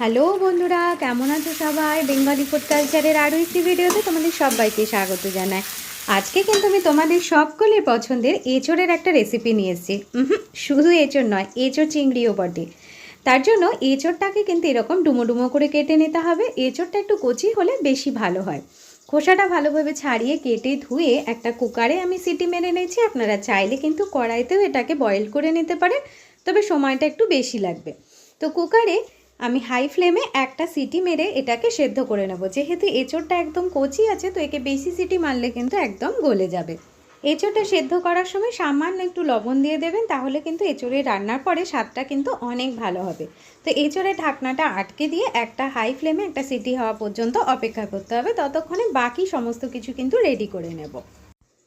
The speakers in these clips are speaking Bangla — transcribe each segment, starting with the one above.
হ্যালো বন্ধুরা, কেমন আছো সবাই? বেঙ্গলি ফুড কালচারের আরও একটি ভিডিওতে তোমাদের সবাইকে স্বাগত জানাই। আজকে কিন্তু আমি তোমাদের সকলের পছন্দের এঁচোড়ের একটা রেসিপি নিয়ে এসেছি। শুধু এঁচোড় নয়, এঁচোড় চিংড়িও বটে। তার জন্য এঁচোড়টাকে কিন্তু এরকম ডুমো ডুমো করে কেটে নিতে হবে। এঁচোড়টা একটু কচি হলে বেশি ভালো হয়। খোসাটা ভালোভাবে ছাড়িয়ে কেটে ধুয়ে একটা কুকারে আমি সিটি মেরে নিয়েছি। আপনারা চাইলে কিন্তু কড়াইতেও এটাকে বয়েল করে নিতে পারেন, তবে সময়টা একটু বেশি লাগবে। তো কুকারে আমি হাই ফ্লেমে একটা সিটি মেরে এটাকে সেদ্ধ করে নেব। যেহেতু এঁচোড়টা একদম কচি আছে, তো একে বেশি সিটি মারলে কিন্তু একদম গলে যাবে। এঁচোড়টা সেদ্ধ করার সময় সামান্য একটু লবণ দিয়ে দেবেন, তাহলে কিন্তু এঁচোড়ে রান্নার পরে স্বাদটা কিন্তু অনেক ভালো হবে। তো এঁচোড়ে ঢাকনাটা আটকে দিয়ে একটা হাই ফ্লেমে একটা সিটি হওয়া পর্যন্ত অপেক্ষা করতে হবে। ততক্ষণে বাকি সমস্ত কিছু কিন্তু রেডি করে নেব।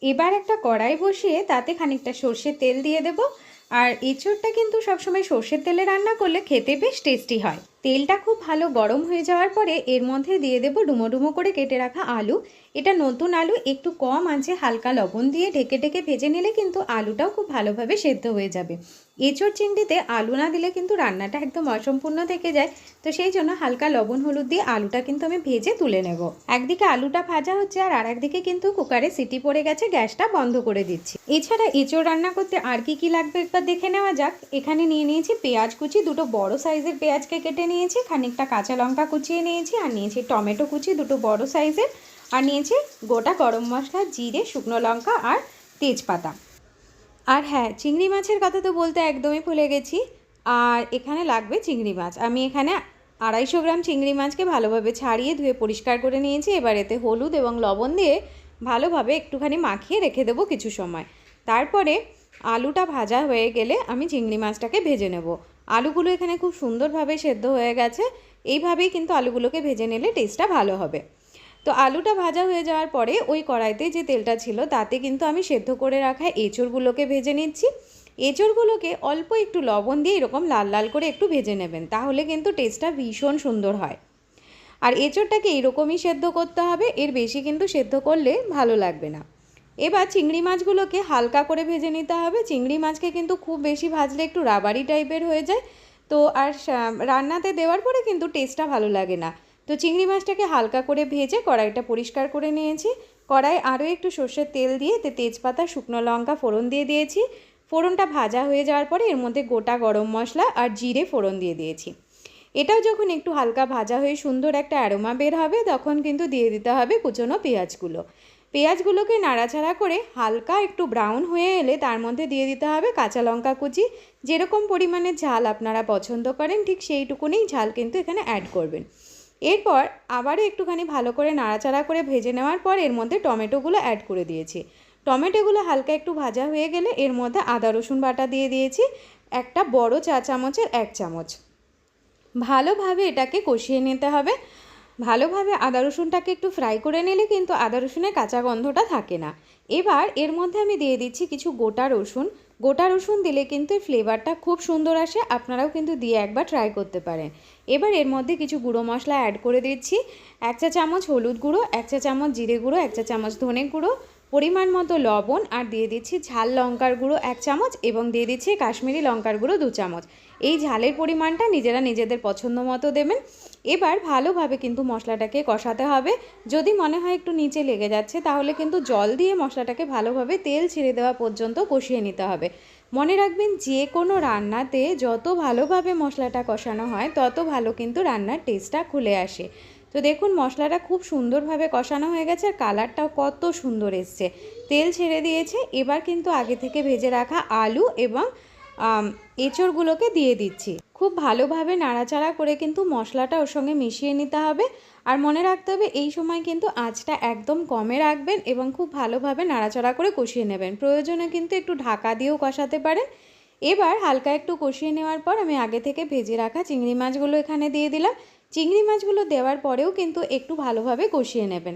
এবার একটা কড়াই বসিয়ে তাতে খানিকটা সর্ষের তেল দিয়ে দেব। আর এঁচোড়টা কিন্তু সবসময় সর্ষের তেলে রান্না করলে খেতে বেশ টেস্টি হয়। তেলটা খুব ভালো গরম হয়ে যাওয়ার পরে এর মধ্যে দিয়ে দেবো ডুমো ডুমো করে কেটে রাখা আলু। এটা নতুন আলু, একটু কম আছে, হালকা লবণ দিয়ে ঢেকে ঢেকে ভেজে নিলে কিন্তু আলুটাও খুব ভালোভাবে সেদ্ধ হয়ে যাবে। এঁচোড় চিংড়িতে আলু না দিলে কিন্তু রান্নাটা একদম অসম্পূর্ণ থেকে যায়। তো সেই জন্য হালকা লবণ, হলুদ দিয়ে আলুটা কিন্তু আমি ভেজে তুলে নেব। একদিকে আলুটা ভাজা হচ্ছে আর আর একদিকে কিন্তু কুকারে সিটি পড়ে গেছে, গ্যাসটা বন্ধ করে দিচ্ছি। এছাড়া এঁচোড় রান্না করতে আর কি কি লাগবে একবার দেখে নেওয়া যাক। এখানে নিয়ে নিয়েছি পেঁয়াজ কুচি, দুটো বড় সাইজের পেঁয়াজকে কেটে নিয়েছি, খানিকটা কাঁচা লঙ্কা কুচিয়ে নিয়েছি আর নিয়েছি টমেটো কুচি, দুটো বড় সাইজের। আর নিয়েছি গোটা গরম মশলা, জিরে, শুকনো লঙ্কা আর তেজপাতা। আর হ্যাঁ চিংড়ি মাছের কথা তো বলতে একদমই ভুলে গেছি। আর এখানে লাগবে চিংড়ি মাছ। আমি এখানে আড়াইশো গ্রাম চিংড়ি মাছকে ভালোভাবে ছাড়িয়ে ধুয়ে পরিষ্কার করে নিয়েছি। এবার এতে হলুদ এবং লবণ দিয়ে ভালোভাবে একটুখানি মাখিয়ে রেখে দেবো কিছু সময়। তারপরে আলুটা ভাজা হয়ে গেলে আমি চিংড়ি মাছটাকে ভেজে নেব। আলুগুলো এখানে খুব সুন্দরভাবে সেদ্ধ হয়ে গেছে। এইভাবেই কিন্তু আলুগুলোকে ভেজে নিলে টেস্টটা ভালো হবে। তো আলুটা ভাজা হয়ে যাওয়ার পরে ওই কড়াইতে যে তেলটা ছিল তাতে কিন্তু আমি সেদ্ধ করে রাখা এঁচড়গুলোকে ভেজে নিচ্ছি। এঁচড়গুলোকে অল্প একটু লবণ দিয়ে এরকম লাল লাল করে একটু ভেজে নেবেন, তাহলে কিন্তু টেস্টটা ভীষণ সুন্দর হয়। আর এঁচড়টাকে এরকমই সেদ্ধ করতে হবে, এর বেশি কিন্তু সেদ্ধ করলে ভালো লাগবে না। এবার চিংড়ি মাছগুলোকে হালকা করে ভেজে নিতে হবে, চিংড়ি মাছকে কিন্তু খুব বেশি ভাজলে একটু রাবারি টাইপের হয়ে যায়। তো আর রান্নাতে দেওয়ার পরে কিন্তু টেস্টটা ভালো লাগে না। তো চিংড়ি মাছটাকে হালকা করে ভেজে কড়াইটা পরিষ্কার করে নিয়েছি। কড়াই আরও একটু সর্ষের তেল দিয়ে তে তেজপাতা, শুকনো লঙ্কা ফোড়ন দিয়ে দিয়েছি। ফোড়নটা ভাজা হয়ে যাওয়ার পরে এর মধ্যে গোটা গরম মশলা আর জিরে ফোড়ন দিয়ে দিয়েছি। এটাও যখন একটু হালকা ভাজা হয়ে সুন্দর একটা অ্যারোমা বের হবে, তখন কিন্তু দিয়ে দিতে হবে কুচনো পেঁয়াজগুলো। পেঁয়াজগুলোকে নাড়াচাড়া করে হালকা একটু ব্রাউন হয়ে এলে তার মধ্যে দিয়ে দিতে হবে কাঁচা লঙ্কা কুচি। যেরকম পরিমাণে ঝাল আপনারা পছন্দ করেন, ঠিক সেইটুকুনি ঝাল কিন্তু এখানে অ্যাড করবেন। এরপর আবারও একটুখানি ভালো করে নাড়াচাড়া করে ভেজে নেওয়ার পর এর মধ্যে টমেটোগুলো অ্যাড করে দিয়েছি। টমেটোগুলো হালকা একটু ভাজা হয়ে গেলে এর মধ্যে আদা, রসুন বাটা দিয়ে দিয়েছি, একটা বড় চা চামচের এক চামচ। ভালোভাবে এটাকে কষিয়ে নিতে হবে। ভালোভাবে আদা, রসুনটাকে একটু ফ্রাই করে নিলে কিন্তু আদা, রসুনের কাঁচা গন্ধটা থাকে না। এবার এর মধ্যে আমি দিয়ে দিচ্ছি কিছু গোটা রসুন গোটা রসুন দিলে কিন্তু এই ফ্লেভারটা খুব সুন্দর আসে, আপনারাও কিন্তু দিয়ে একবার ট্রাই করতে পারেন। এবার এর মধ্যে কিছু গুঁড়ো মশলা অ্যাড করে দিচ্ছি, এক চা চামচ হলুদ গুঁড়ো, এক চা চামচ জিরে গুঁড়ো, এক চা চামচ ধনে গুঁড়ো পরিমাণ মতো লবণ আর দিয়ে দিচ্ছি ঝাল লঙ্কার গুঁড়ো এক চামচ এবং দিয়ে দিচ্ছি কাশ্মীরি লঙ্কার গুঁড়ো দু চামচ। এই ঝালের পরিমাণটা নিজেরা নিজেদের পছন্দ মতো দেবেন। এবার ভালোভাবে কিন্তু মশলাটাকে কষাতে হবে। যদি মনে হয় একটু নিচে লেগে যাচ্ছে, তাহলে কিন্তু জল দিয়ে মশলাটাকে ভালোভাবে তেল ছেড়ে দেওয়া পর্যন্ত কষিয়ে নিতে হবে। মনে রাখবেন, যে কোনো রান্নাতে যত ভালোভাবে মশলাটা কষানো হয়, তত ভালো কিন্তু রান্নার টেস্টটা খুলে আসে। তো দেখুন, মশলাটা খুব সুন্দরভাবে কষানো হয়ে গেছে আর কালারটাও কত সুন্দর এসছে। তেল ছেড়ে দিয়েছে, এবার কিন্তু আগে থেকে ভেজে রাখা আলু এবং এঁচড়গুলোকে দিয়ে দিচ্ছি। খুব ভালোভাবে নাড়াচাড়া করে কিন্তু মশলাটা ওর সঙ্গে মিশিয়ে নিতে হবে আর মনে রাখতে হবে এই সময় কিন্তু আঁচটা একদম কমে রাখবেন এবং খুব ভালোভাবে নাড়াচাড়া করে কষিয়ে নেবেন। প্রয়োজনে কিন্তু একটু ঢাকা দিয়েও কষাতে পারেন। এবার হালকা একটু কষিয়ে নেওয়ার পর আমি আগে থেকে ভেজে রাখা চিংড়ি মাছগুলো এখানে দিয়ে দিলাম। চিংড়ি মাছগুলো দেওয়ার পরেও কিন্তু একটু ভালোভাবে কষিয়ে নেবেন।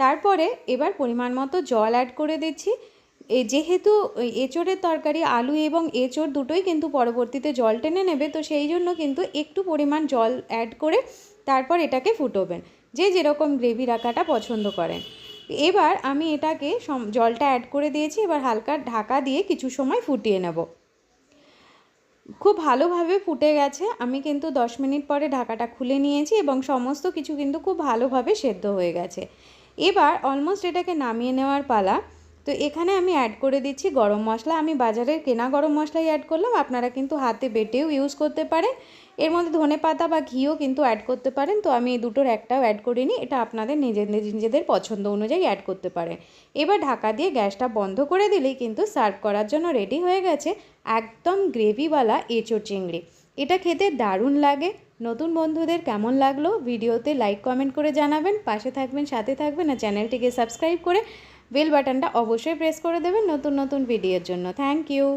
তারপরে এবার পরিমাণ মতো জল অ্যাড করে দিচ্ছি। যেহেতু এঁচোড়ের তরকারি, আলু এবং এঁচোড় দুটোই কিন্তু পরবর্তীতে জল টেনে নেবে, তো সেই জন্য কিন্তু একটু পরিমাণ জল অ্যাড করে তারপর এটাকে ফুটোবেন, যে যেরকম গ্রেভি রাখাটা পছন্দ করেন। এবার আমি এটাকে জলটা অ্যাড করে দিয়েছি, এবার হালকা ঢাকা দিয়ে কিছু সময় ফুটিয়ে নেব। খুব ভালোভাবে ফুটে গেছে। আমি কিন্তু দশ মিনিট পরে ঢাকাটা খুলে নিয়েছি এবং সমস্ত কিছু কিন্তু খুব ভালোভাবে সেদ্ধ হয়ে গেছে। এবার অলমোস্ট এটাকে নামিয়ে নেওয়ার পালা তো এখানে আমি অ্যাড করে দিচ্ছি গরম মশলা। আমি বাজারের কেনা গরম মশলাই অ্যাড করলাম, আপনারা কিন্তু হাতে বেটেও ইউজ করতে পারেন। এর মধ্যে ধনে পাতা বা ঘিও কিন্তু অ্যাড করতে পারেন। তো আমি এই দুটোর একটাও অ্যাড করিনি এটা আপনাদের নিজেদের নিজেদের পছন্দ অনুযায়ী অ্যাড করতে পারেন। এবার ঢাকা দিয়ে গ্যাসটা বন্ধ করে দিলেই কিন্তু সার্ভ করার জন্য রেডি হয়ে গেছে একদম গ্রেভিওয়ালা এঁচোড় চিংড়ি। এটা খেতে দারুণ লাগে। নতুন বন্ধুদের কেমন লাগল? ভিডিওতে লাইক কমেন্ট করে জানাবেন। পাশে থাকবেন, সাথে থাকবেন আর চ্যানেলটিকে সাবস্ক্রাইব করে বেল বাটনটা অবশ্যই প্রেস করে দেবেন নতুন নতুন ভিডিওর জন্য। Thank you